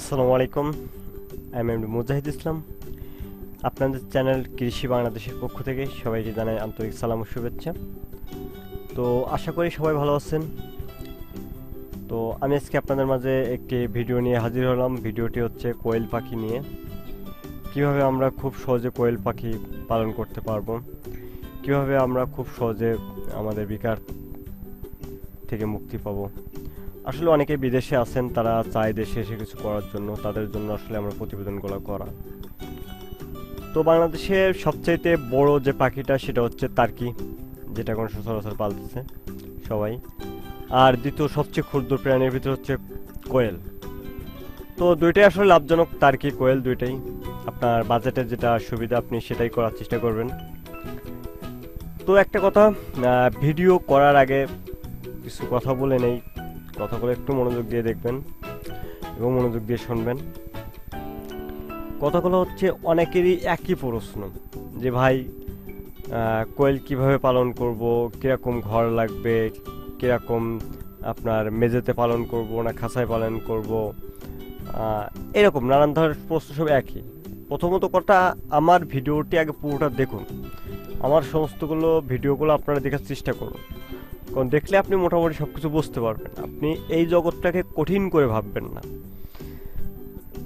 আসসালামু আলাইকুম। আমি এম মুজাহিদ ইসলাম। আপনাদের চ্যানেল কৃষি বাংলাদেশের পক্ষ থেকে সবাইকে জানাই আন্তরিক সালাম ও শুভেচ্ছা। তো আশা করি সবাই ভালো আছেন। তো আমি আজকে আপনাদের মাঝে একটি ভিডিও নিয়ে হাজির হলাম। ভিডিওটি হচ্ছে কোয়েল পাখি নিয়ে। কীভাবে আমরা খুব সহজে কোয়েল পাখি পালন করতে পারব? কীভাবে আমরা খুব সহজে আমাদের বিকার থেকে মুক্তি পাবো? আসলে অনেকে বিদেশে আছেন, তারা চায় দেশে এসে কিছু করার জন্য, তাদের জন্য আসলে আমরা প্রতিবেদনগুলো করা। তো বাংলাদেশের সবচাইতে বড় যে পাখিটা, সেটা হচ্ছে তার্কি যেটা এখন সচরাচর পালতেছে সবাই। আর দ্বিতীয় সবচেয়ে ক্ষুদ্র প্রাণীর ভিতর হচ্ছে কোয়েল। তো দুইটাই আসলে লাভজনক তার্কি কোয়েল দুইটাই। আপনার বাজেটের যেটা সুবিধা, আপনি সেটাই করার চেষ্টা করবেন। তো একটা কথা ভিডিও করার আগে কিছু কথা বলে নেই। কথাগুলো একটু মনোযোগ দিয়ে দেখবেন এবং মনোযোগ দিয়ে শুনবেন। কথাগুলো হচ্ছে অনেকেরই একই প্রশ্ন, যে ভাই কোয়েল কীভাবে পালন করব, কীরকম ঘর লাগবে, কীরকম আপনার মেঝেতে পালন করব না খাঁচায় পালন করব এরকম নানান ধরনের প্রশ্ন সব একই। প্রথমত কথা, আমার ভিডিওটি আগে পুরোটা দেখুন। আমার সমস্তগুলো ভিডিওগুলো আপনারা দেখার চেষ্টা করুন। কারণ দেখলে আপনি মোটামুটি সব কিছু বুঝতে পারবেন। আপনি এই জগৎটাকে কঠিন করে ভাববেন না।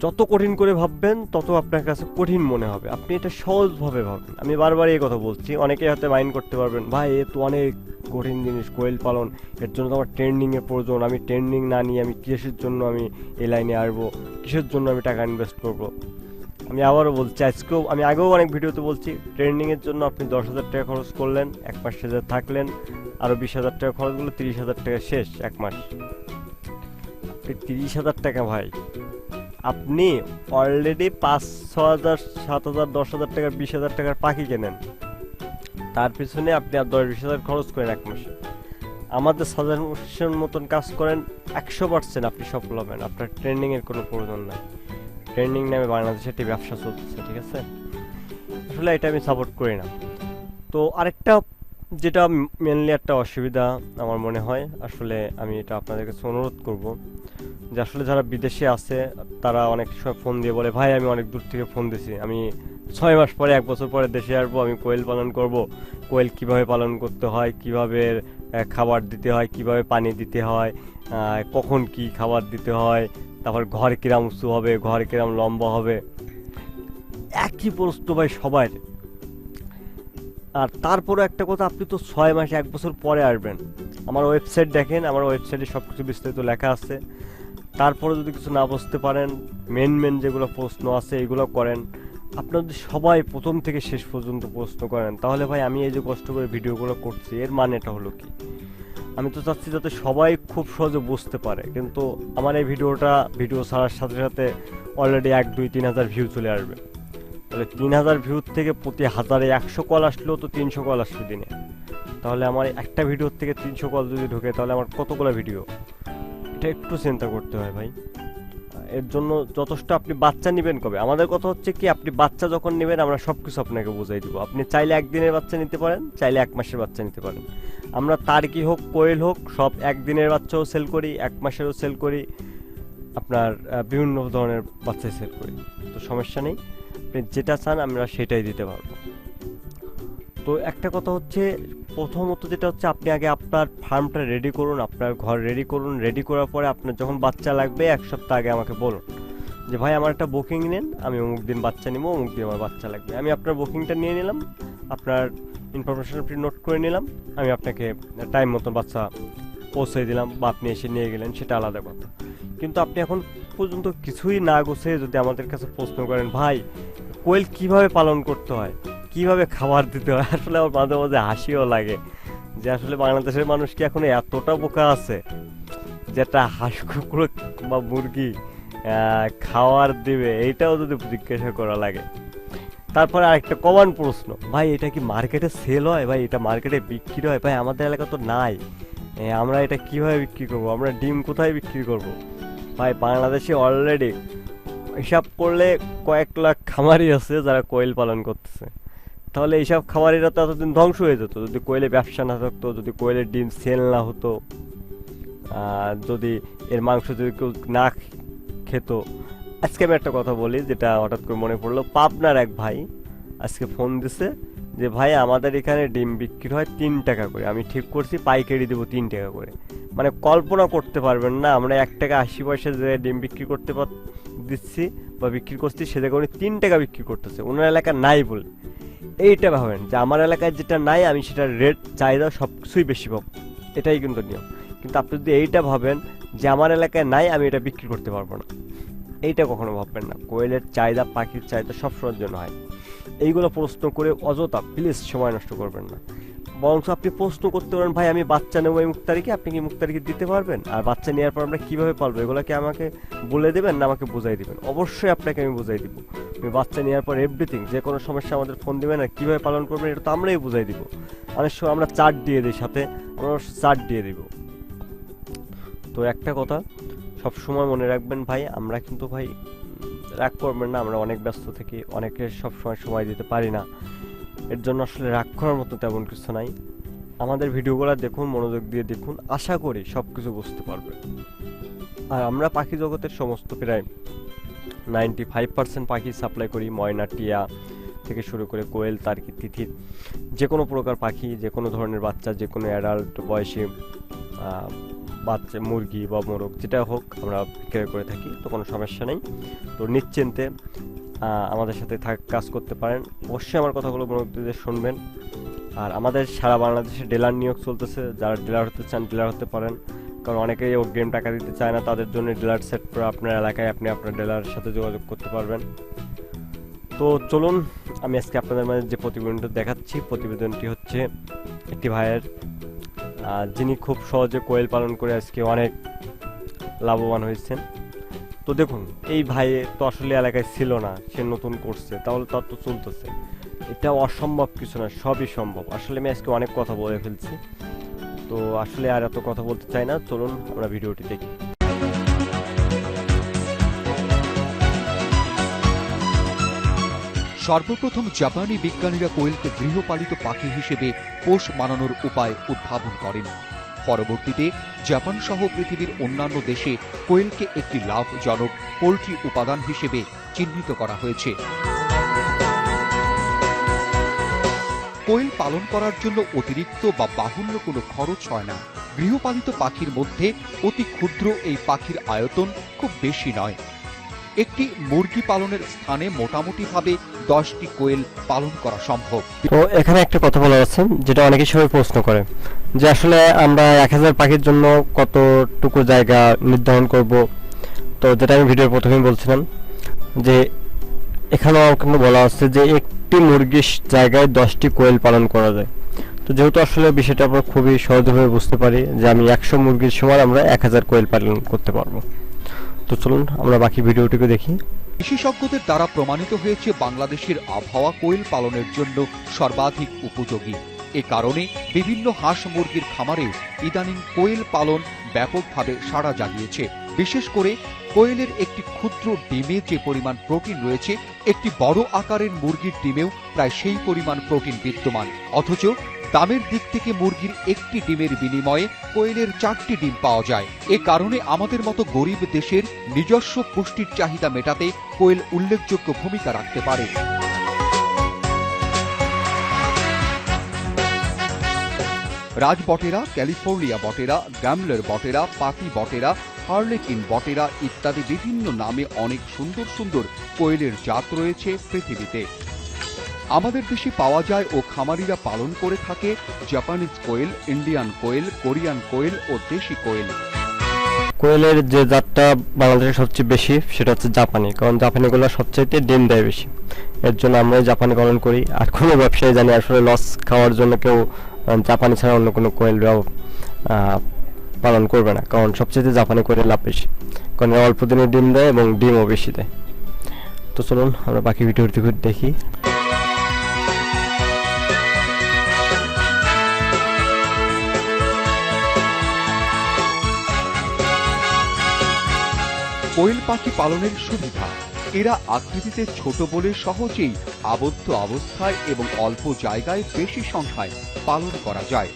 যত কঠিন করে ভাববেন, তত আপনার কাছে কঠিন মনে হবে। আপনি এটা সহজভাবে ভাববেন। আমি বারবার এই কথা বলছি। অনেকে হয়তো মাইন্ড করতে পারবেন, ভাই, এ তো অনেক কঠিন জিনিস, কোয়েল পালন। এর জন্য তো আমার ট্রেন্ডিংয়ের প্রয়োজন। আমি ট্রেন্ডিং না নিয়ে আমি কিসের জন্য আমি এই লাইনে আসব? কিসের জন্য আমি টাকা ইনভেস্ট করব? আমি আবারও বলছি আজকেও আমি আগেও অনেক ভিডিওতে বলছি ট্রেন্ডিংয়ের জন্য আপনি দশ হাজার টাকা খরচ করলেন, এক মাস হাজার থাকলেন আরও বিশ হাজার টাকা খরচ করলে তিরিশ হাজার টাকা শেষ, এক মাস। আপনি তিরিশ হাজার টাকা ভাই। আপনি অলরেডি পাঁচ, ছ হাজার, সাত হাজার, দশ হাজার টাকার, বিশ হাজার টাকার পাখি কেনেন। তার পিছনে আপনি আর দশ, বিশ হাজার খরচ করেন এক মাসে। আমাদের সাজেশন মতন কাজ করেন, একশো পার্সেন্ট আপনি সফল হবেন, আপনার ট্রেন্ডিংয়ের কোনো প্রয়োজন নাই। ট্রেন্ডিং নামে বাংলাদেশে একটি ব্যবসা চলতেছে, ঠিক আছে? আসলে এটা আমি সাপোর্ট করি না। তো আরেকটা যেটা মেনলি একটা অসুবিধা আমার মনে হয়, আসলে আমি এটা আপনাদের কাছে অনুরোধ করব, যে আসলে যারা বিদেশে আছে, তারা অনেক সময় ফোন দিয়ে বলে, ভাই, আমি অনেক দূর থেকে ফোন দিছি। আমি ছয় মাস পরে, এক বছর পরে দেশে আসব, আমি কোয়েল পালন করব। কোয়েল কীভাবে পালন করতে হয়, কীভাবে খাবার দিতে হয়, কীভাবে পানি দিতে হয় কখন কি খাবার দিতে হয় তারপর ঘর কিরাম উঁচু হবে, ঘর কিরাম লম্বা হবে। একই প্রশ্ন ভাই সবার। আর তারপরে একটা কথা, আপনি তো ছয় মাস, এক বছর পরে আসবেন। আমার ওয়েবসাইট দেখেন, আমার ওয়েবসাইটে সব কিছু বিস্তারিত লেখা আছে। তারপরে যদি কিছু না বুঝতে পারেন মেন মেন যেগুলো প্রশ্ন আছে, এগুলো করেন। আপনারা যদি সবাই প্রথম থেকে শেষ পর্যন্ত প্রশ্ন করেন, তাহলে ভাই আমি এই যে কষ্ট করে ভিডিওগুলো করছি, এর মানেটা হলো কি? আমি তো চাচ্ছি যাতে সবাই খুব সহজে বুঝতে পারে, কিন্তু আমার এই ভিডিওটা, ভিডিও ছাড়ার সাথে সাথে অলরেডি এক, দুই, তিন হাজার ভিউ চলে আসবে। তাহলে তিন হাজার ভিউর থেকে প্রতি হাজারে একশো কল আসলেও তো তিনশো কল আসবে দিনে। তাহলে আমার একটা ভিডিওর থেকে তিনশো কল যদি ঢোকে, তাহলে আমার কতগুলো ভিডিও এটা একটু চিন্তা করতে হয় ভাই। এর জন্য যথেষ্ট আপনি বাচ্চা নেবেন কবে? আমাদের কথা হচ্ছে কি, আপনি বাচ্চা যখন নেবেন, আমরা সব কিছু আপনাকে বুঝাই দিব। আপনি চাইলে একদিনের বাচ্চা নিতে পারেন, চাইলে এক মাসের বাচ্চা নিতে পারেন। আমরা তার কি হোক, কোয়েল হোক, সব একদিনের বাচ্চাও সেল করি, এক মাসেরও সেল করি। আপনার বিভিন্ন ধরনের বাচ্চাই সেল করি। তো সমস্যা নেই। আপনি যেটা চান, আমরা সেটাই দিতে পারব। তো একটা কথা হচ্ছে, প্রথমত যেটা হচ্ছে আপনি আগে আপনার ফার্মটা রেডি করুন, আপনার ঘর রেডি করুন রেডি করার পরে আপনার যখন বাচ্চা লাগবে, এক সপ্তাহ আগে আমাকে বলুন। যে ভাই, আমার একটা বুকিং নেন, আমি অমুক দিন বাচ্চা নিবো, অমুক দিন আমার বাচ্চা লাগবে। আমি আপনার বুকিংটা নিয়ে নিলাম, আপনার ইনফরমেশন আপনি নোট করে নিলাম, আমি আপনাকে টাইম মতো বাচ্চা পৌঁছে দিলাম বা আপনি এসে নিয়ে গেলেন, সেটা আলাদা কথা। কিন্তু আপনি এখন পর্যন্ত কিছুই না গোছে যদি আমাদের কাছে প্রশ্ন করেন, ভাই, কোয়েল কীভাবে পালন করতে হয়? কীভাবে খাবার দিতে হয়? আসলে আমার মাঝে মাঝে হাসিও লাগে যে আসলে বাংলাদেশের মানুষ কি এখন এতটা বোকা আছে যেটা হাঁস, কুকুর বা মুরগি খাওয়ার দিবে? এইটাও যদি জিজ্ঞাসা করা লাগে। তারপরে আরেকটা কমন প্রশ্ন, ভাই, এটা কি মার্কেটে সেল হয়? ভাই, এটা মার্কেটে বিক্রি হয়? ভাই, আমাদের এলাকা তো নাই। আমরা এটা কীভাবে বিক্রি করব? আমরা ডিম কোথায় বিক্রি করব? ভাই, বাংলাদেশে অলরেডি হিসাব করলে কয়েক লাখ খামারি আছে যারা কোয়েল পালন করতেছে। তাহলে এইসব খামারিরা তো এতদিন ধ্বংস হয়ে যেত। যদি কোয়েলে ব্যবসা না থাকতো, যদি কোয়েলের ডিম সেল না হতো যদি এর মাংস যদি কেউ না খেত। আজকে আমি একটা কথা বলি, যেটা হঠাৎ করে মনে পড়ল। পাবনার এক ভাই আজকে ফোন দিছে যে, ভাই, আমাদের এখানে ডিম বিক্রি হয় তিন টাকা করে। আমি ঠিক করছি, পাইকারি দেবো তিন টাকা করে। মানে কল্পনা করতে পারবেন না, আমরা এক টাকা আশি পয়সা যে ডিম বিক্রি করতে দিচ্ছি বা বিক্রি করছি, সে জায়গায় উনি তিন টাকা বিক্রি করতেছে। ওনার এলাকা নাই বলে। এইটা ভাবেন যে আমার এলাকায় যেটা নাই, আমি সেটার রেট চাহিদা সব কিছুই বেশি পাবো। এটাই কিন্তু নিয়ম। কিন্তু আপনি যদি এইটা ভাবেন যে আমার এলাকায় নাই, আমি এটা বিক্রি করতে পারব না। এইটা কখনো ভাববেন না। কোয়েলের চাহিদা, পাখির চাহিদা সব সময়ের জন্য হয়। এইগুলো প্রশ্ন করে অযথা প্লিজ সময় নষ্ট করবেন না। বরঞ্চ আপনি প্রশ্ন করতে পারেন, ভাই, আমি বাচ্চা নেব এই মুখ তারিখে আপনি কি মুখ তারিখে দিতে পারবেন? আর বাচ্চা নেওয়ার পর আমরা কীভাবে পালবো? এগুলো কি আমাকে বলে দেবেন না আমাকে বুঝাই দেবেন? অবশ্যই আপনাকে আমি বুঝাই দিব। আমি বাচ্চা নেওয়ার পর এভরিথিং যে কোনো সমস্যা আমাদের ফোন দিবেন আর কীভাবে পালন করবেন, এটা তো আমরাই বুঝাই দিব। অনেক সময় আমরা চার্ট দিয়ে দিই সাথে, আমরা চার্ট দিয়ে দিব। তো একটা কথা, সব সময় মনে রাখবেন, ভাই, আমরা কিন্তু ভাই রাগ করবেন না, আমরা অনেক ব্যস্ত থাকি, অনেকে সব সময় সময় দিতে পারি না। এর জন্য আসলে রাগ করার মতো তেমন কিছু নাই। আমাদের ভিডিওগুলো দেখুন, মনোযোগ দিয়ে দেখুন, আশা করি সব কিছু বুঝতে পারবে আর আমরা পাখি জগতের সমস্ত প্রায় নাইনটি ফাইভ পার্সেন্ট পাখি সাপ্লাই করি, ময়না, টিয়া থেকে শুরু করে কোয়েল, তার্কি তিথির যে কোনো প্রকার পাখি যে কোনো ধরনের বাচ্চা যে কোনো অ্যাডাল্ট বয়সী বাচ্চা, মুরগি বা মোরগ, যেটা হোক, আমরা বিক্রয় করে থাকি, তো কোনো সমস্যা নেই। তো নিশ্চিন্তে আমাদের সাথে থাক, কাজ করতে পারেন। অবশ্যই আমার কথাগুলো মনোযোগ শুনবেন। আর আমাদের সারা বাংলাদেশে ডিলার নিয়োগ চলতেছে। যারা ডিলার হতে চান, ডিলার হতে পারেন। কারণ অনেকেই অগ্রিম টাকা দিতে চায় না। তাদের জন্য ডিলার সেট করে আপনার এলাকায় আপনি আপনার ডিলারের সাথে যোগাযোগ করতে পারবেন। তো চলুন, আমি আজকে আপনাদের মাঝে যে প্রতিবেদনটা দেখাচ্ছি, প্রতিবেদনটি হচ্ছে একটি ভাইয়ের। যিনি খুব সহজে কোয়েল পালন করে আজকে অনেক লাভবান হয়েছেন। তো দেখুন, এই ভাই তো আসলে এলাকায় ছিল না, সে নতুন করছে, তাহলে তার তো চলতেছে। এটা অসম্ভব কিছু না, সবই সম্ভব। আসলে আমি আজকে অনেক কথা বলে ফেলছি। তো আসলে আর এত কথা বলতে চাই না, চলুন আমরা ভিডিওটি দেখি। সর্বপ্রথম জাপানি বিজ্ঞানীরা কোয়েলকে গৃহপালিত পাখি হিসেবে পোষ মানানোর উপায় উদ্ভাবন করেন। পরবর্তীতে জাপান সহ পৃথিবীর অন্যান্য দেশে কোয়েলকে একটি লাভজনক পোল্ট্রি উপাদান হিসেবে চিহ্নিত করা হয়েছে। কোয়েল পালন করার জন্য অতিরিক্ত বা বাহুল্য কোনো খরচ হয় না। গৃহপালিত পাখির মধ্যে অতি ক্ষুদ্র এই পাখির আয়তন খুব বেশি নয়। একটি মুরগি পালনের স্থানে মোটামুটিভাবে দশটি কোয়েল পালন করা সম্ভব। তো এখানে একটা কথা বলা আছে যেটা অনেকে সবাই প্রশ্ন করে, যে আসলে আমরা এক হাজার পাখির জন্য কতটুকু জায়গা নির্ধারণ করব? তো যেটা আমি ভিডিওর প্রথমেই বলছিলাম, যে এখানেও কিন্তু বলা হচ্ছে যে একটি মুরগির জায়গায় দশটি কোয়েল পালন করা যায়। তো যেহেতু আসলে বিষয়টা আমরা খুবই সহজভাবে বুঝতে পারি যে আমি একশো মুরগির সময় আমরা এক হাজার কোয়েল পালন করতে পারব। তো চলুন, আমরা বাকি ভিডিওটিকে দেখি। বিশেষজ্ঞদের দ্বারা প্রমাণিত হয়েছে বাংলাদেশের আবহাওয়া কোয়েল পালনের জন্য সর্বাধিক উপযোগী। এ কারণে বিভিন্ন হাঁস মুরগির খামারে ইদানিং কোয়েল পালন ব্যাপকভাবে সাড়া জাগিয়েছে। বিশেষ করে কোয়েলের একটি ক্ষুদ্র ডিমে যে পরিমাণ প্রোটিন রয়েছে, একটি বড় আকারের মুরগির ডিমেও প্রায় সেই পরিমাণ প্রোটিন বিদ্যমান। অথচ দামের দিক থেকে মুরগির একটি ডিমের বিনিময়ে কোয়েলের চারটি ডিম পাওয়া যায়। এ কারণে আমাদের মতো গরিব দেশের নিজস্ব পুষ্টির চাহিদা মেটাতে কোয়েল উল্লেখযোগ্য ভূমিকা রাখতে পারে। রাজ বটেরা ক্যালিফোর্নিয়া বটেরা গ্যামলার বটেরা, পাতি বটেরা, হার্লেকিন বটেরা ইত্যাদি বিভিন্ন নামে অনেক সুন্দর সুন্দর কোয়েলের জাত রয়েছে পৃথিবীতে। আমাদের দেশে পাওয়া যায় ও খামারিরা পালন করে থাকে Japanese quail Indian quail Korean quail ও দেশি কোয়েল। কোয়েলের যে জাতটা বাংলাদেশে সবচেয়ে বেশি, সেটা হচ্ছে জাপানি, কারণ জাপানিগুলো সবচাইতে ডিম দেয় বেশি। এর জন্য আমরা জাপানি পালন করি, আর কোনো ব্যবসায়ী জানি আসলে লস খাওয়ার জন্য কেউ জাপানি ছাড়া অন্য কোনো কোয়েল পালন করবে না, কারণ সবচেয়ে জাপানি কোয়েলের লাভ বেশি। কারণ অল্প দিনে ডিম দেয় এবং ডিমও বেশি দেয়। তো চলুন, আমরা বাকি ভিডিওটি দেখি। কোয়েল পাখি পালনের সুবিধা। এরা আকৃতিতে ছোট বলে সহজেই আবদ্ধ অবস্থায় এবং অল্প জায়গায় বেশি সংখ্যায় পালন করা যায়।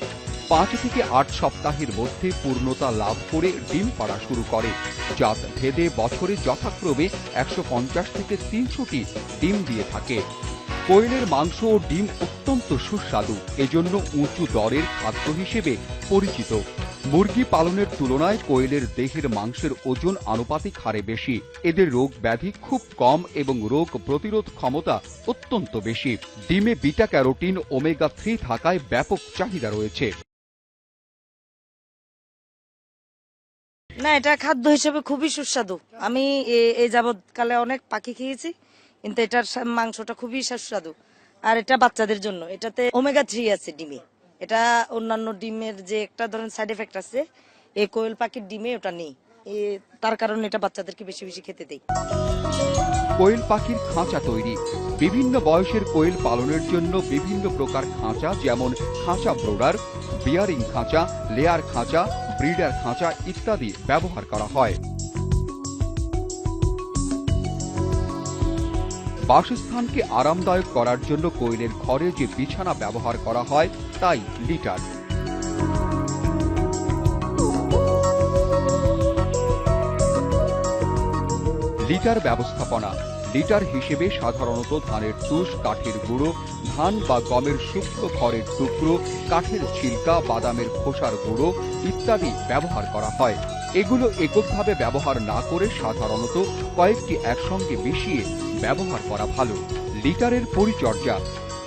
পাঁচ থেকে আট সপ্তাহের মধ্যে পূর্ণতা লাভ করে ডিম পাড়া শুরু করে জাত ভেদে বছরে যথাক্রমে একশো পঞ্চাশ থেকে তিনশোটি ডিম দিয়ে থাকে। কোয়েলের মাংস ও ডিম অত্যন্ত সুস্বাদু, এজন্য উঁচু দরের খাদ্য হিসেবে পরিচিত। মুরগি পালনের তুলনায় কোয়েলের দেহের মাংসের ওজন আনুপাতিক হারে বেশি। এদের রোগ ব্যাধি খুব কম এবং রোগ প্রতিরোধ ক্ষমতা অত্যন্ত বেশি। ডিমে বিটা ক্যারোটিন ওমেগা থ্রি থাকায় ব্যাপক চাহিদা রয়েছে। না, এটা খাদ্য হিসেবে খুবই সুস্বাদু। আমি এ- এই যাবৎকালে অনেক পাখি খেয়েছি। কিন্তু এটার মাংসটা খুবই সুস্বাদু। আর এটা বাচ্চাদের জন্য। এটাতে ওমেগা থ্রি আছে ডিমে। এটা অন্যান্য ডিমের যে একটা ধরনের সাইড এফেক্ট আছে, এই কোয়েল পাখির ডিমে ওটা নেই। তার কারণে এটা বাচ্চাদেরকে বেশি বেশি খেতে দেই কোয়েল পাখির খাঁচা তৈরি। বিভিন্ন বয়সের কোয়েল পালনের জন্য বিভিন্ন প্রকার খাঁচা, যেমন খাঁচা ব্রোডার বিয়ারিং খাঁচা লেয়ার খাঁচা ব্রিডার খাঁচা ইত্যাদি ব্যবহার করা হয়। বাসস্থানকে আরামদায়ক করার জন্য কোয়েলের ঘরে যে বিছানা ব্যবহার করা হয়, তাই লিটার। লিটার ব্যবস্থাপনা। লিটার হিসেবে সাধারণত ধানের তুষ, কাঠের গুঁড়ো, ধান বা গমের শুষ্ক খড়ের টুকরো, কাঠের ছিলকা, বাদামের খোসার গুঁড়ো ইত্যাদি ব্যবহার করা হয়। এগুলো এককভাবে ব্যবহার না করে সাধারণত কয়েকটি একসঙ্গে মিশিয়ে ব্যবহার করা ভালো। লিটারের পরিচর্যা।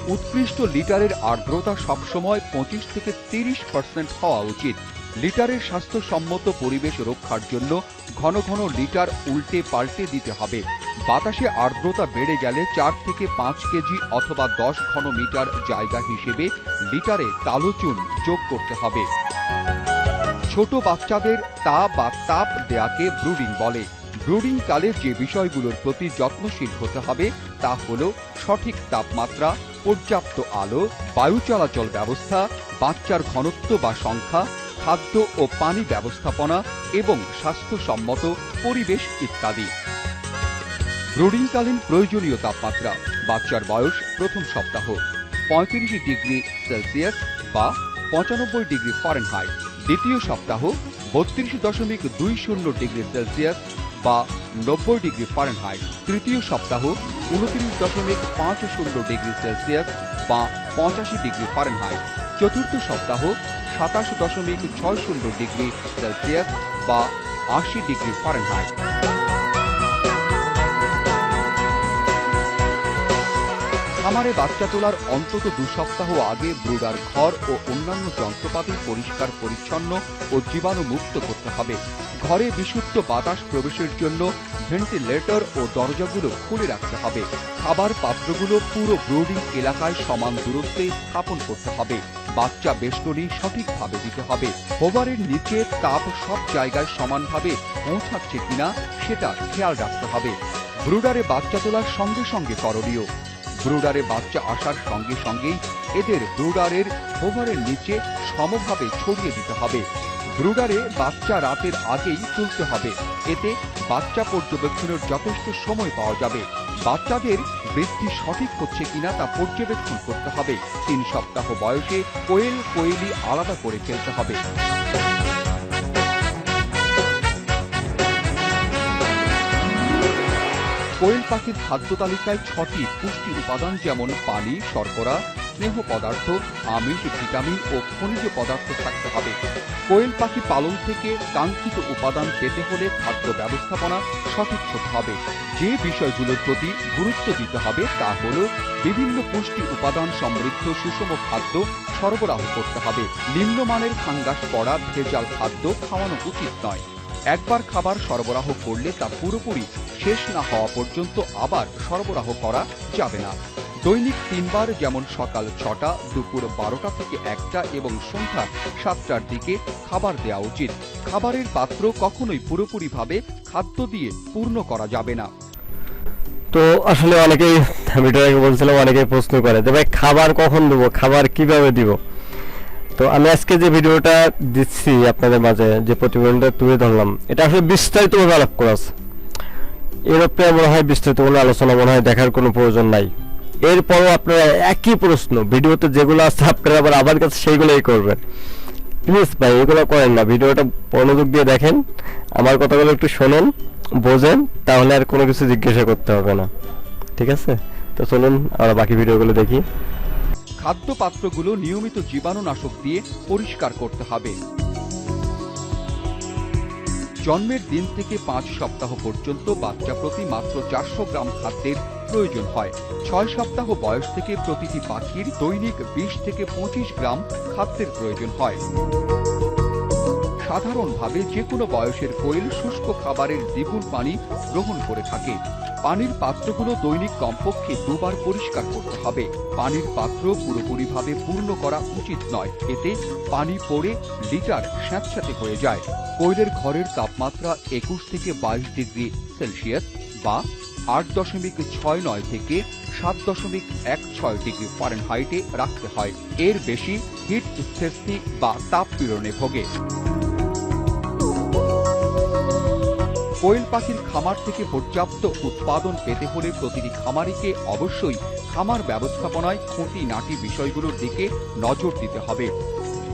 উৎকৃষ্ট লিটারের আর্দ্রতা সবসময় পঁচিশ থেকে তিরিশ পার্সেন্ট হওয়া উচিত। লিটারের স্বাস্থ্যসম্মত পরিবেশ রক্ষার জন্য ঘন ঘন লিটার উল্টে পাল্টে দিতে হবে। বাতাসে আর্দ্রতা বেড়ে গেলে চার থেকে পাঁচ কেজি অথবা দশ ঘন মিটার জায়গা হিসেবে লিটারে কালো চুন যোগ করতে হবে। ছোট বাচ্চাদের তা বা তাপ দেয়াকে ব্রুডিং বলে। ব্রুডিং কালে যে বিষয়গুলোর প্রতি যত্নশীল হতে হবে তা হল সঠিক তাপমাত্রা, পর্যাপ্ত আলো, বায়ু চলাচল ব্যবস্থা, বাচ্চার ঘনত্ব বা সংখ্যা, খাদ্য ও পানি ব্যবস্থাপনা এবং স্বাস্থ্যসম্মত পরিবেশ ইত্যাদি। ব্রুডিংকালীন প্রয়োজনীয় তাপমাত্রা, বাচ্চার বয়স প্রথম সপ্তাহ, পঁয়ত্রিশ ডিগ্রি সেলসিয়াস বা পঁচানব্বই ডিগ্রি ফারেনহাইট। দ্বিতীয় সপ্তাহ বত্রিশ দশমিক দুই শূন্য ডিগ্রি সেলসিয়াস বা নব্বই ডিগ্রি ফারেনহাইট। তৃতীয় সপ্তাহ উনত্রিশ দশমিক পাঁচ শূন্য ডিগ্রি সেলসিয়াস বা পঁচাশি ডিগ্রি ফারেনহাইট। চতুর্থ সপ্তাহ সাতাশ দশমিক ছয় শূন্য ডিগ্রি সেলসিয়াস বা আশি ডিগ্রি ফারেনহাইট। খামারে বাচ্চা তোলার অন্তত দু সপ্তাহ আগে ব্রুডার ঘর ও অন্যান্য যন্ত্রপাতি পরিষ্কার, পরিচ্ছন্ন ও জীবাণুমুক্ত করতে হবে। ঘরে বিশুদ্ধ বাতাস প্রবেশের জন্য ভেন্টিলেটর ও দরজাগুলো খুলে রাখতে হবে। খাবার পাত্রগুলো পুরো ব্রুডিং এলাকায় সমান দূরত্বে স্থাপন করতে হবে। বাচ্চা বেষ্টনী সঠিকভাবে দিতে হবে। হোভারের নিচে তাপ সব জায়গায় সমানভাবে পৌঁছাচ্ছে কিনা সেটা খেয়াল রাখতে হবে। ব্রুডারে বাচ্চা তোলার সঙ্গে সঙ্গে করণীয়। ব্রুডারে বাচ্চা আসার সঙ্গে সঙ্গেই এদের ব্রুডারের হোভারের নিচে সমভাবে ছড়িয়ে দিতে হবে। ব্রুডারে বাচ্চা রাতের আগেই তুলতে হবে। এতে বাচ্চা পর্যবেক্ষণের যথেষ্ট সময় পাওয়া যাবে। বাচ্চাদের বৃদ্ধি সঠিক হচ্ছে কিনা তা পর্যবেক্ষণ করতে হবে। তিন সপ্তাহ বয়সে কোয়েল কোয়েলি আলাদা করে ফেলতে হবে। কোয়েল পাখির খাদ্য তালিকায় ছটি পুষ্টি উপাদান যেমন পানি, শর্করা, স্নেহ পদার্থ, আমিষ, ভিটামিন ও খনিজ পদার্থ থাকতে হবে। কোয়েল পাখি পালন থেকে কাঙ্ক্ষিত উপাদান পেতে হলে খাদ্য ব্যবস্থাপনা সঠিক হতে হবে। যে বিষয়গুলোর প্রতি গুরুত্ব দিতে হবে তা হল বিভিন্ন পুষ্টি উপাদান সমৃদ্ধ সুষম খাদ্য সরবরাহ করতে হবে। নিম্নমানের ফাঙ্গাস পড়া ভেজাল খাদ্য খাওয়ানো উচিত নয়। একবার খাবার সরবরাহ করলে তা পুরোপুরি শেষ না হওয়া পর্যন্ত আবার সরবরাহ করা যাবে না। দৈনিক তিনবার যেমন সকাল ছটা, দুপুর বারোটা থেকে একটা এবং সন্ধ্যা সাতটার দিকে খাবার দেওয়া উচিত। খাবারের পাত্র কখনোই পুরোপুরিভাবে খাদ্য দিয়ে পূর্ণ করা যাবে না। তো আসলে অনেকেই আগে বলছিলাম, অনেকেই প্রশ্ন করে যে ভাই, খাবার কখন দেবো? খাবার কীভাবে দিব? তো আমি আজকে যে ভিডিওটা দিচ্ছি আপনাদের মাঝে, যে প্রতিবেদনটা তুলে ধরলাম, এটা আসলে বিস্তারিতভাবে আলাপ করা আছে। এর মনে হয় বিস্তারিত কোনো আলোচনা, মনে হয় দেখার কোনো প্রয়োজন নাই। এরপরও আপনারা একই প্রশ্ন, ভিডিওতে যেগুলো আছে, আপনারা আবার আমার কাছে সেইগুলোই করবেন। প্লিজ ভাই, এগুলো করেন না, ভিডিওটা মনোযোগ দিয়ে দেখেন, আমার কথাগুলো একটু শোনেন, বোঝেন, তাহলে আর কোনো কিছু জিজ্ঞাসা করতে হবে না। ঠিক আছে? তো চলুন, আমরা বাকি ভিডিওগুলো দেখি। খাদ্য পাত্রগুলো নিয়মিত জীবাণুনাশক দিয়ে পরিষ্কার করতে হবে। জন্মের দিন থেকে পাঁচ সপ্তাহ পর্যন্ত বাচ্চা প্রতি মাত্র চারশো গ্রাম খাদ্যের প্রয়োজন হয়। ছয় সপ্তাহ বয়স থেকে প্রতিটি পাখির দৈনিক বিশ থেকে পঁচিশ গ্রাম খাদ্যের প্রয়োজন হয়। সাধারণভাবে যে কোনো বয়সের কোয়েল শুষ্ক খাবারের দ্বিগুণ পানি গ্রহণ করে থাকে। পানির পাত্রগুলো দৈনিক কমপক্ষে দুবার পরিষ্কার করতে হবে। পানির পাত্র পুরোপুরিভাবে পূর্ণ করা উচিত নয়। এতে পানি পড়ে লিটার স্যাঁতস্যাঁতে হয়ে যায়। কোয়েলের ঘরের তাপমাত্রা একুশ থেকে বাইশ ডিগ্রি সেলসিয়াস বা আট দশমিক ছয় নয় থেকে সাত দশমিক এক ছয় ডিগ্রি ফারেনহাইটে রাখতে হয়। এর বেশি হিট স্থেস্তি বা তাপ পীড়নে ভোগে। কোয়েল পাখির খামার থেকে পর্যাপ্ত উৎপাদন পেতে হলে প্রতিটি খামারিকে অবশ্যই খামার ব্যবস্থাপনায় খুঁটি নাটি বিষয়গুলোর দিকে নজর দিতে হবে।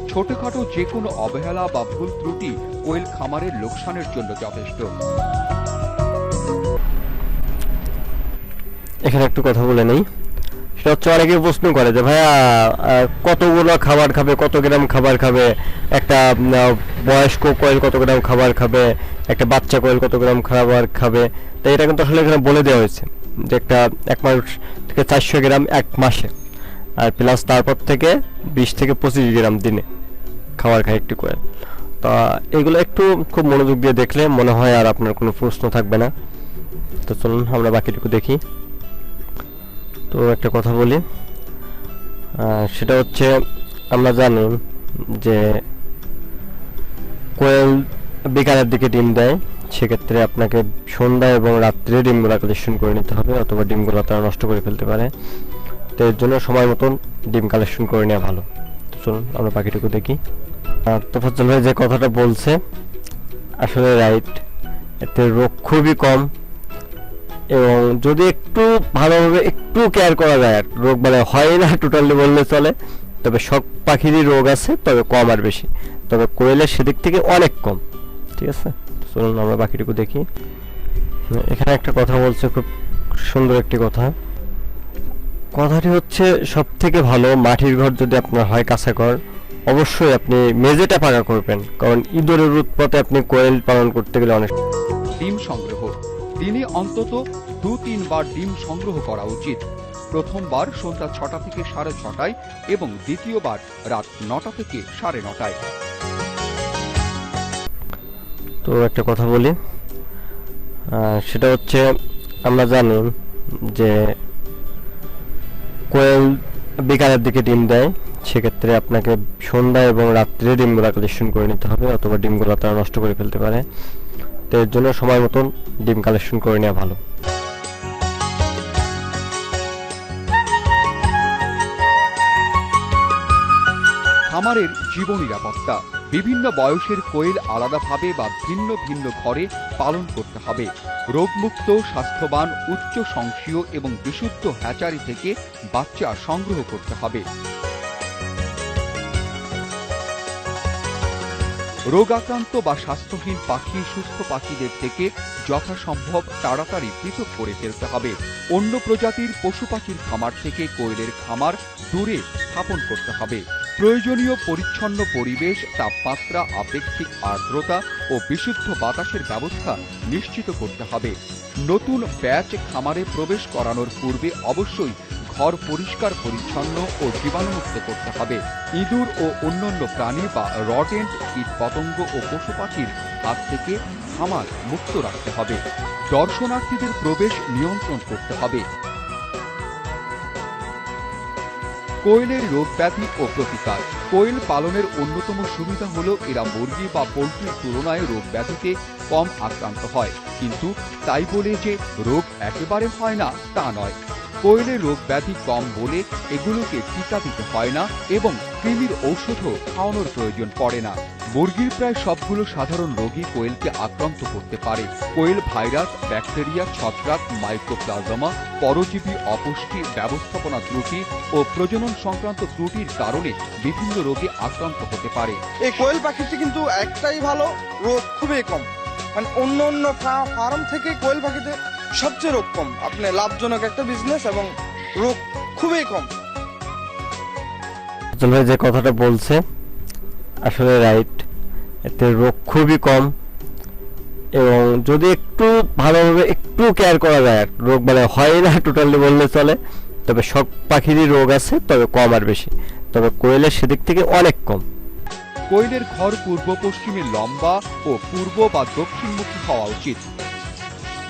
ছোটখাটো যে কোনো অবহেলা বা ভুল ত্রুটি কোয়েল খামারের লোকসানের জন্য যথেষ্ট। এখানে একটু কথা বলে নেই। হচ্ছে অনেকে প্রশ্ন করে যে, ভাইয়া কতগুলো খাবার খাবে, কত গ্রাম খাবার খাবে? একটা বয়স্ক কোয়েল কত গ্রাম খাবার খাবে? একটা বাচ্চা কোয়েল কত গ্রাম খাবার খাবে? তো এটা কিন্তু আসলে এখানে বলে দেওয়া হয়েছে যে একটা, এক মাস থেকে চারশো গ্রাম এক মাসে। আর প্লাস তারপর থেকে বিশ থেকে পঁচিশ গ্রাম দিনে খাবার খায় একটি কোয়েল। তা এগুলো একটু খুব মনোযোগ দিয়ে দেখলে মনে হয় আর আপনার কোনো প্রশ্ন থাকবে না। তো চলুন, আমরা বাকিটুকু দেখি। তো একটা কথা বলি। সেটা হচ্ছে, আমরা জানি যে কোয়েল বিকালের দিকে ডিম দেয়, সেক্ষেত্রে আপনাকে সন্ধ্যা এবং রাত্রে ডিমগুলো কালেকশন করে নিতে হবে, অথবা ডিমগুলো তারা নষ্ট করে ফেলতে পারে। তো এর জন্য সময় মতন ডিম কালেকশন করে নেওয়া ভালো। চলুন, আমরা বাকিটুকু দেখি। আর তোফাজ্জল ভাই যে কথাটা বলছে, আসলে রাইট এতে রোগ খুবই কম। এবং যদি একটু ভালোভাবে একটু কেয়ার করা যায়, রোগ মানে হয় না টোটালি বললে চলে, তবে সব পাখিরই রোগ আছে, তবে কম আর বেশি। তবে কোয়েলের সেদিক থেকে অনেক কম, ঠিক আছে? চলুন আমরা বাকিটুকু দেখি। এখানে একটা কথা বলছে, খুব সুন্দর একটি কথা। কথাটি হচ্ছে সব থেকে ভালো, মাটির ঘর যদি আপনার হয় কাঁচা ঘর, অবশ্যই আপনি মেঝেটা পাকা করবেন, কারণ ইঁদুরের উৎপাতে আপনি কোয়েল পালন করতে গেলে অনেক ডিম সংগ্রহ দিনে অন্তত দু তিনবার ডিম সংগ্রহ করা উচিত। প্রথমবার সন্ধ্যা ছটা থেকে সাড়ে ছটায় এবং দ্বিতীয়বার রাত নটা থেকে সাড়ে নটায়। তো একটা কথা বলি। সেটা হচ্ছে, আমরা জানি যে কোয়েল বিকালের দিকে ডিম দেয়, সেক্ষেত্রে আপনাকে সন্ধ্যা এবং রাত্রে ডিমগুলো কালেকশন করে নিতে হবে, অথবা ডিমগুলো তারা নষ্ট করে ফেলতে পারে। তো এর জন্য সময় মতন ডিম কালেকশন করে নেওয়া ভালো। খামারের জীবন নিরাপত্তা, বিভিন্ন বয়সের কোয়েল আলাদাভাবে বা ভিন্ন ভিন্ন ঘরে পালন করতে হবে। রোগমুক্ত, স্বাস্থ্যবান উচ্চ সংশীয় এবং বিশুদ্ধ হ্যাচারি থেকে বাচ্চা সংগ্রহ করতে হবে। রোগাক্রান্ত বা স্বাস্থ্যহীন পাখি, সুস্থ পাখিদের থেকে যথাসম্ভব তাড়াতাড়ি পৃথক করে ফেলতে হবে। অন্য প্রজাতির পশু পাখির খামার থেকে কোয়েলের খামার দূরে স্থাপন করতে হবে। প্রয়োজনীয় পরিচ্ছন্ন পরিবেশ, তাপমাত্রা, আপেক্ষিক আর্দ্রতা ও বিশুদ্ধ বাতাসের ব্যবস্থা নিশ্চিত করতে হবে। নতুন ব্যাচ খামারে প্রবেশ করানোর পূর্বে অবশ্যই ঘর পরিষ্কার, পরিচ্ছন্ন ও জীবাণুমুক্ত করতে হবে। ইঁদুর ও অন্যান্য প্রাণী বা রটেন্ট কীট পতঙ্গ ও পশু পাখির হাত থেকে খামার মুক্ত রাখতে হবে। দর্শনার্থীদের প্রবেশ নিয়ন্ত্রণ করতে হবে। কোয়েলের রোগ ব্যাধি ও প্রতিকার। কোয়েল পালনের অন্যতম সুবিধা হল এরা মুরগি বা পোলট্রির তুলনায় রোগ ব্যাধিতে কম আক্রান্ত হয়। কিন্তু তাই বলে যে রোগ একেবারে হয় না, তা নয়। কোয়েলের রোগ ব্যাধি কম বলে এগুলোকে টিকা দিতে হয় না এবং কৃমির ঔষধও খাওয়ানোর প্রয়োজন পড়ে না। মুরগির প্রায় সবগুলো সাধারণ রোগী কোয়েলকে আক্রান্ত করতে পারে। কোয়েল ভাইরাস ব্যাকটেরিয়া ছত্রাক মাইক্রোপ্লাজমা পরজীবী অপুষ্টি ব্যবস্থাপনা ত্রুটি ও প্রজনন সংক্রান্ত ত্রুটির কারণে বিভিন্ন রোগে আক্রান্ত হতে পারে। এই কোয়েল পাখিটি কিন্তু একটাই ভালো রোগ খুবই কম। মানে অন্য অন্য ফার্ম থেকে কোয়েল পাখিতে সবচেয়ে রোগ কম। আপনি লাভজনক একটা বিজনেস এবং রোগ খুবই কম। ভাই যে কথাটা বলছে আসলে রাইট এতে রোগ খুবই কম এবং যদি একটু ভালোভাবে একটু কেয়ার করা যায়, রোগ মানে হয় না টোটালি বললে চলে, তবে সব পাখিরই রোগ আছে, তবে কম আর বেশি। তবে কোয়েলের সেদিক থেকে অনেক কম। কোয়েলের ঘর পূর্ব পশ্চিমে লম্বা ও পূর্ব বা দক্ষিণমুখী হওয়া উচিত।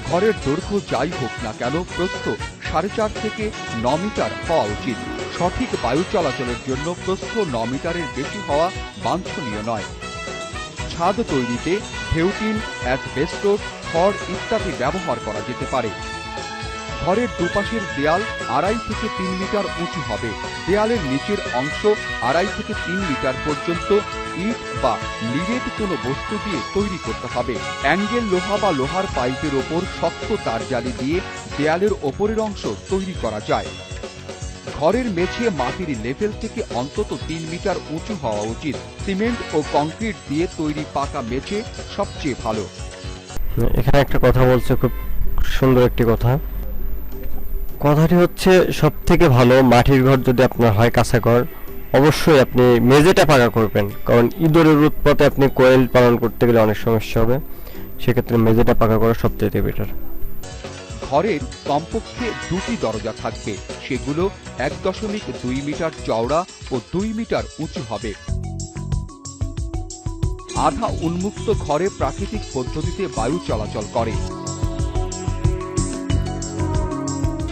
ঘরের দৈর্ঘ্য যাই হোক না কেন, প্রস্থ সাড়ে চার থেকে ন মিটার হওয়া উচিত। সঠিক বায়ু চলাচলের জন্য প্রস্থ ন মিটারের বেশি হওয়া বাঞ্ছনীয় নয়। ছাদ তৈরিতে ভেউটিন, অ্যাসবেস্টস, খড় ইত্যাদি ব্যবহার করা যেতে পারে। ঘরের দুপাশের দেয়াল আড়াই থেকে তিন মিটার উঁচু হবে। দেয়ালের নিচের অংশ আড়াই থেকে তিন মিটার পর্যন্ত ইট বা লিডেড কোনো বস্তু দিয়ে তৈরি করতে হবে। অ্যাঙ্গেল লোহা বা লোহার পাইপের ওপর শক্ত তার জালি দিয়ে দেয়ালের ওপরের অংশ তৈরি করা যায়। ঘরের মেঝে মাটির লেভেল থেকে অন্তত তিন মিটার উঁচু হওয়া উচিত। সিমেন্ট ও কংক্রিট দিয়ে তৈরি পাকা মেঝে সবচেয়ে ভালো। এখানে একটা কথা বলছে, খুব সুন্দর একটি কথা। কথাটি হচ্ছে সব থেকে ভালো মাটির ঘর যদি আপনার হয় কাঁচা ঘর, অবশ্যই আপনি মেঝেটা পাকা করবেন। কারণ ইঁদুরের উৎপাতে আপনি কোয়েল পালন করতে গেলে অনেক সমস্যা হবে। সেক্ষেত্রে মেঝেটা পাকা করা সবচেয়ে বেটার ঘরের কমপক্ষে দুটি দরজা থাকবে। সেগুলো এক দশমিক দুই মিটার চওড়া ও দুই মিটার উঁচু হবে। আধা উন্মুক্ত ঘরে প্রাকৃতিক পদ্ধতিতে বায়ু চলাচল করে।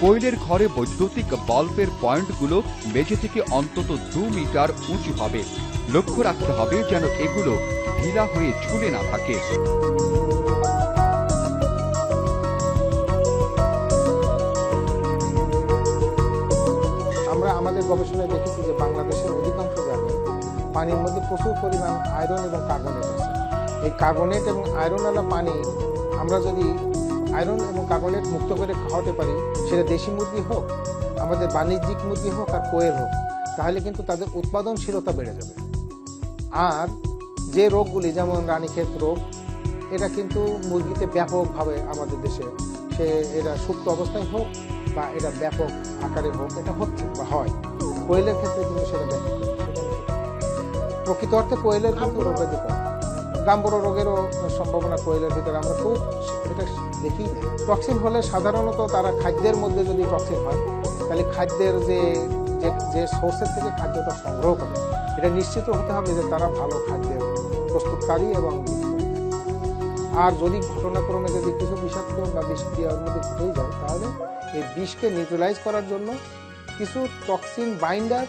কোয়েলের ঘরে বৈদ্যুতিক বাল্বের পয়েন্টগুলো মেঝে থেকে অন্তত দু মিটার উঁচু হবে। লক্ষ্য রাখতে হবে যেন এগুলো ঢিলা হয়ে ঝুলে না থাকে। আমাদের গবেষণায় দেখেছি যে বাংলাদেশের অধিকাংশ গ্রামে পানির মধ্যে প্রচুর পরিমাণ আয়রন এবং কার্বনেট আছে। এই কার্বনেট এবং আয়রনওয়ালা পানি আমরা যদি আয়রন এবং কার্বনেট মুক্ত করে খাওয়াতে পারি, সেটা দেশি মুরগি হোক, আমাদের বাণিজ্যিক মুরগি হোক আর কোয়েল হোক, তাহলে কিন্তু তাদের উৎপাদনশীলতা বেড়ে যাবে। আর যে রোগগুলি, যেমন রানীক্ষেত রোগ, এটা কিন্তু মুরগিতে ব্যাপকভাবে আমাদের দেশে, সে এটা সুপ্ত অবস্থায় হোক বা এটা ব্যাপক আকারে হোক, এটা হচ্ছে বা হয়। কোয়েলের ক্ষেত্রে কিন্তু সেটা ব্যাপক। প্রকৃত অর্থে কোয়েলের কিন্তু রোগাদি কম গাম্বর রোগেরও সম্ভাবনা কোয়েলের ভিতরে, আমরা খুব এটা দেখি। টক্সিন হলে সাধারণত তারা খাদ্যের মধ্যে যদি টক্সিন হয়, তাহলে খাদ্যের যে, যে- যে সোর্সের থেকে খাদ্যটা সংগ্রহ করে, এটা নিশ্চিত হতে হবে যে তারা ভালো খাদ্যের প্রস্তুতকারী এবং আর যদি ঘটনাক্রমে যদি কিছু বিষাক্ত বা বিষক্রিয়ার মধ্যে ঘটেই যায়, তাহলে এই বিষকে নিউট্রালাইজ করার জন্য কিছু টক্সিন বাইন্ডার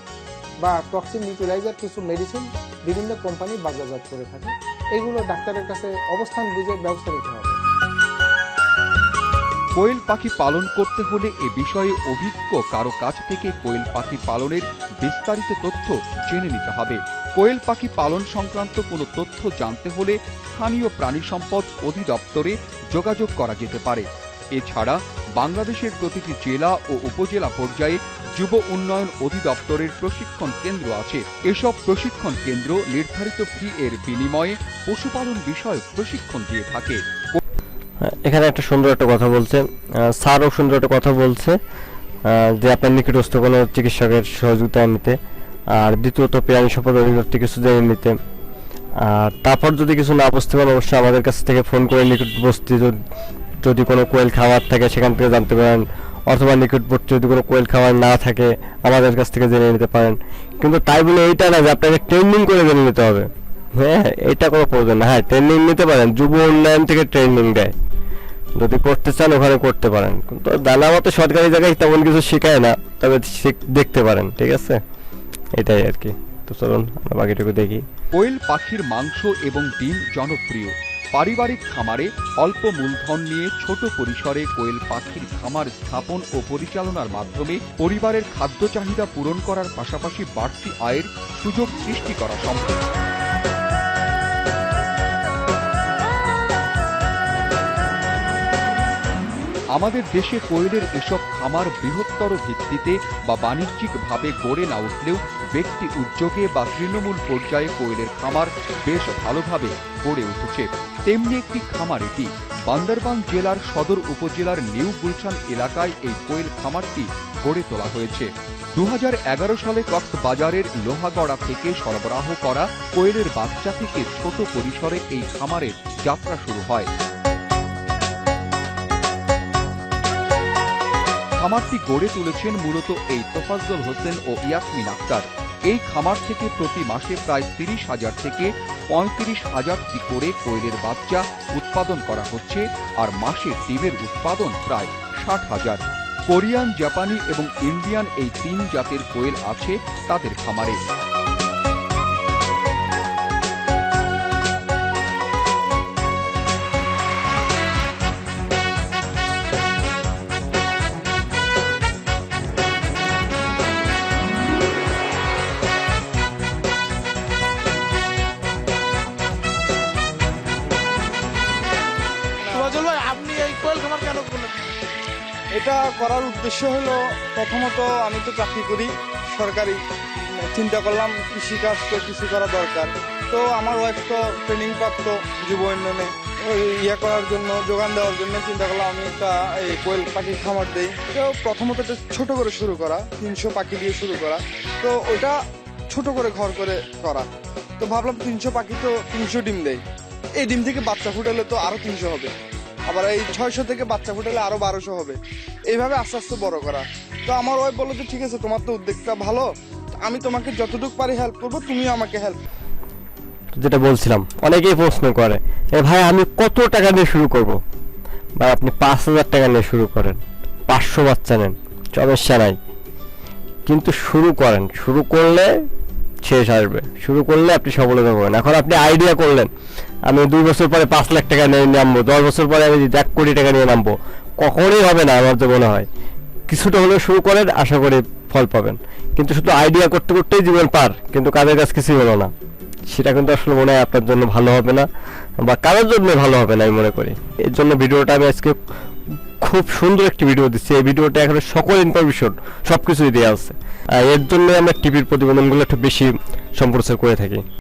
বা টক্সিন নিউট্রালাইজার কিছু মেডিসিন বিভিন্ন কোম্পানি বাজারজাত করে থাকে। এইগুলো ডাক্তারের কাছে অবস্থান বুঝে ব্যবস্থা নিতে হবে। কোয়েল পাখি পালন করতে হলে এ বিষয়ে অভিজ্ঞ কারও কাছ থেকে কোয়েল পাখি পালনের বিস্তারিত তথ্য জেনে নিতে হবে। কোয়েল পাখি পালন সংক্রান্ত কোনো তথ্য জানতে হলে স্থানীয় প্রাণী সম্পদ অধিদপ্তরে যোগাযোগ করা যেতে পারে। এছাড়া বাংলাদেশের প্রতিটি জেলা ও উপজেলা পর্যায়ে যুব উন্নয়ন অধিদপ্তরের প্রশিক্ষণ কেন্দ্র আছে। এসব প্রশিক্ষণ কেন্দ্র নির্ধারিত ফি এর বিনিময়ে পশুপালন বিষয়ক প্রশিক্ষণ দিয়ে থাকে। এখানে একটা সুন্দর একটা কথা বলছে। স্যারও সুন্দর একটা কথা বলছে যে আপনার নিকটস্থ কোনো চিকিৎসকের সহযোগিতা নিতে, আর দ্বিতীয়ত প্রাণী সম্পদ অধিদপ্তর কিছু জেনে নিতে। আর তারপর যদি কিছু না বুঝতে পারেন অবশ্যই আমাদের কাছ থেকে ফোন করে নিকটবর্তী যদি- কোনো কোয়েল খাবার থাকে, সেখান থেকে জানতে পারেন। অথবা নিকটবর্তী যদি কোনো কোয়েল খাবার না থাকে, আমাদের কাছ থেকে জেনে নিতে পারেন। কিন্তু তাই বলে এইটা না যে আপনাকে ট্রেনিং করে জেনে নিতে হবে। হ্যাঁ এটা কোনো প্রয়োজন না। হ্যাঁ ট্রেনিং নিতে পারেন, যুব উন্নয়ন থেকে ট্রেনিং দেয়। যদি করতে চান, ওখানে করতে পারেন। কিন্তু জানা মতো সরকারি জায়গায় তেমন কিছু শেখায় না, তবে দেখতে পারেন, ঠিক আছে? এটাই আর কি। তো চলুন, আমরা বাকিটুকু দেখি। কোয়েল পাখির মাংস এবং ডিম জনপ্রিয়। পারিবারিক খামারে অল্প মূলধন নিয়ে ছোট পরিসরে কোয়েল পাখির খামার স্থাপন ও পরিচালনার মাধ্যমে পরিবারের খাদ্য চাহিদা পূরণ করার পাশাপাশি বাড়তি আয়ের সুযোগ সৃষ্টি করা সম্ভব। আমাদের দেশে কোয়েলের এসব খামার বৃহত্তর ভিত্তিতে বা বাণিজ্যিকভাবে গড়ে না উঠলেও ব্যক্তি উদ্যোগে বা তৃণমূল পর্যায়ে কোয়েলের খামার বেশ ভালোভাবে গড়ে উঠেছে। তেমনি একটি খামার এটি। বান্দরবান জেলার সদর উপজেলার নিউ গুলশান এলাকায় এই কোয়েল খামারটি গড়ে তোলা হয়েছে। দু হাজার এগারো সালে কক্সবাজারের লোহাগড়া থেকে সরবরাহ করা কোয়েলের বাচ্চা থেকে ছোট পরিসরে এই খামারের যাত্রা শুরু হয়। খামারটি গড়ে তুলেছেন মূলত এই তোফাজ্জল হোসেন ও ইয়াসমিন আক্তার। এই খামার থেকে প্রতি মাসে প্রায় তিরিশ হাজার থেকে পঁয়ত্রিশ হাজারটি করে কোয়েলের বাচ্চা উৎপাদন করা হচ্ছে আর মাসে ডিমের উৎপাদন প্রায় ষাট হাজার। কোরিয়ান, জাপানি এবং ইন্ডিয়ান এই তিন জাতের কোয়েল আছে তাদের খামারে। করার উদ্দেশ্য হলো প্রথমত আমি তো চাকরি করি, সরকারি, চিন্তা করলাম কৃষিকাজ তো কিছু করা দরকার। তো আমার ওয়াইফ তো ট্রেনিং প্রাপ্ত যুব উন্নয়নে। ইয়ে করার জন্য, যোগান দেওয়ার জন্য চিন্তা করলাম আমি একটা, এই কোয়েল পাখির খামার দিই। তো প্রথমত এটা ছোট করে শুরু করা, তিনশো পাখি দিয়ে শুরু করা। তো ওইটা ছোট করে ঘর করে করা। তো ভাবলাম তিনশো পাখি তো তিনশো ডিম দেয় এই ডিম থেকে বাচ্চা ফুটালে তো আরও তিনশো হবে। আবার এই ছয়শো থেকে বাচ্চা ফুটালে আরও বারোশো হবে। এইভাবে আস্তে আস্তে বড় করা। তো আমার ওয়াইফ বলল যে, ঠিক আছে, তোমার তো উদ্যোগটা ভালো। আমি তোমাকে যতটুকু পারি হেল্প করব, তুমিও আমাকে হেল্প যেটা বলছিলাম, অনেকেই প্রশ্ন করে, এ ভাই, আমি কত টাকা দিয়ে শুরু করব? ভাই, আপনি পাঁচ হাজার টাকা নিয়ে শুরু করেন, পাঁচশো বাচ্চা নেন সমস্যা নাই কিন্তু শুরু করেন, শুরু করলে শেষ আসবে। শুরু করলে আপনি সফলতা পাবেন। এখন আপনি আইডিয়া করলেন আমি দুই বছর পরে পাঁচ লাখ টাকা নিয়ে নামবো, দশ বছর পরে আমি এক কোটি টাকা নিয়ে নামবো, কখনোই হবে না আমার তো মনে হয়। কিছুটা হলেও শুরু করেন, আশা করি ফল পাবেন। কিন্তু শুধু আইডিয়া করতে করতেই জীবন পার, কিন্তু কাজের কাজ কিছুই হলো না। সেটা কিন্তু আসলে মনে হয় আপনার জন্য ভালো হবে না, বা কারোর জন্য ভালো হবে না, আমি মনে করি। এর জন্য ভিডিওটা আমি আজকে খুব সুন্দর একটি ভিডিও দিচ্ছি। এই ভিডিওটা এখানে সকল ইনফরমেশন সব কিছুই দেওয়া আছে এর জন্য আমরা টিভির প্রতিবেদনগুলো একটু বেশি সম্প্রচার করে থাকি।